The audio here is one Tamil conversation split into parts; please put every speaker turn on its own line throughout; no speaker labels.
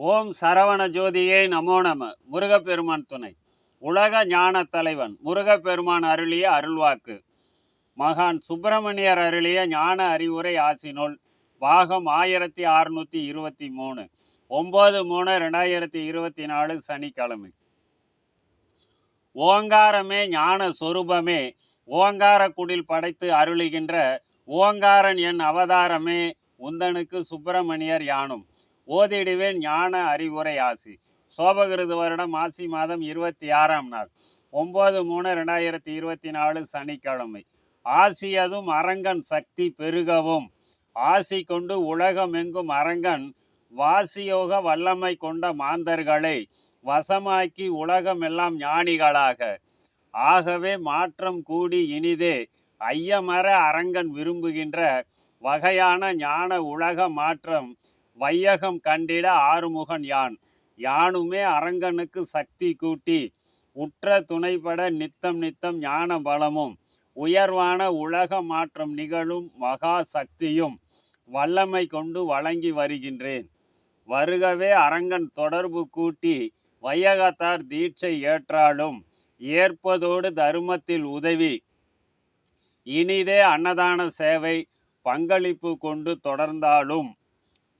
ஓம் சரவண ஜோதியே நமோ நம. முருகப்பெருமான் துணை. உலக ஞான தலைவன் முருகப்பெருமான் அருளிய அருள்வாக்கு. மகான் சுப்பிரமணியர் அருளிய ஞான அறிவுரை ஆசினுள் பாகம் ஆயிரத்தி அறுநூத்தி இருபத்தி மூணு. ஒம்பது மூணு ரெண்டாயிரத்தி இருபத்தி நாலு சனிக்கிழமை. ஓங்காரமே ஞான சொரூபமே. ஓங்கார குடில் படைத்து அருளுகின்ற ஓங்காரன் என் அவதாரமே. உந்தனுக்கு சுப்பிரமணியர் யானும். ஓதிடுவேன் ஞான அறிவுரை ஆசி. சோபகிருது வருடம் ஆசி மாதம் இருபத்தி ஆறாம் நாள். ஒம்பது மூணு ரெண்டாயிரத்தி இருபத்தி நாலு சனிக்கிழமை. ஆசியதும் அரங்கன் சக்தி பெருகவும். ஆசி கொண்டு உலகமெங்கும் அரங்கன் வாசியோக வல்லமை கொண்ட மாந்தர்களை வசமாக்கி உலகமெல்லாம் ஞானிகளாக. ஆகவே மாற்றம் கூடி இனிதே ஐயமர அரங்கன் விரும்புகின்ற வகையான ஞான உலக மாற்றம் வையகம் கண்டிட ஆறுமுகன் யான்? யானுமே அரங்கனுக்கு சக்தி கூட்டி உற்ற துணைப்பட நித்தம் நித்தம் ஞான பலமும் உயர்வான உலக மாற்றம் நிகழும் மகா சக்தியும் வல்லமை கொண்டு வழங்கி வருகின்றேன். வருகவே அரங்கன் தொடர்பு கூட்டி வையகத்தார் தீட்சை ஏற்றாலும் ஏற்பதோடு தருமத்தில் உதவி. இனிதே அன்னதான சேவை பங்களிப்பு கொண்டு தொடர்ந்தாலும்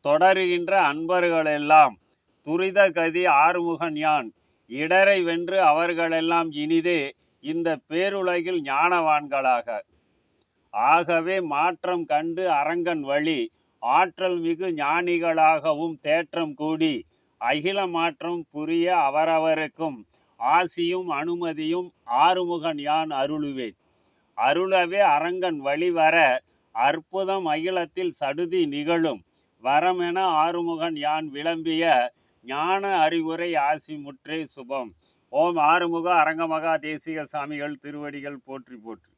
தொடருகின்ற அன்பர்களெல்லாம் துரித கதி ஆறுமுகன் யான்? இடரை வென்று அவர்களெல்லாம் இனிதே இந்த பேருலகில் ஞானவான்களாக. ஆகவே மாற்றம் கண்டு அரங்கன் வழி ஆற்றல் மிகு ஞானிகளாகவும் தேற்றம் கூடி அகில மாற்றம் புரிய அவரவருக்கும் ஆசியும் அனுமதியும் ஆறுமுகன் யான் அருளுவேன். அருளவே அரங்கன் வழிவர அற்புதம் அகிலத்தில் சடுதி நிகழும். வரமென ஆறுமுகன் யான் விளம்பிய ஞான அறிவுரை ஆசி முற்றே சுபம். ஓம் ஆறுமுக அரங்கமகா தேசிக சாமிகள் திருவடிகள் போற்றி போற்றி.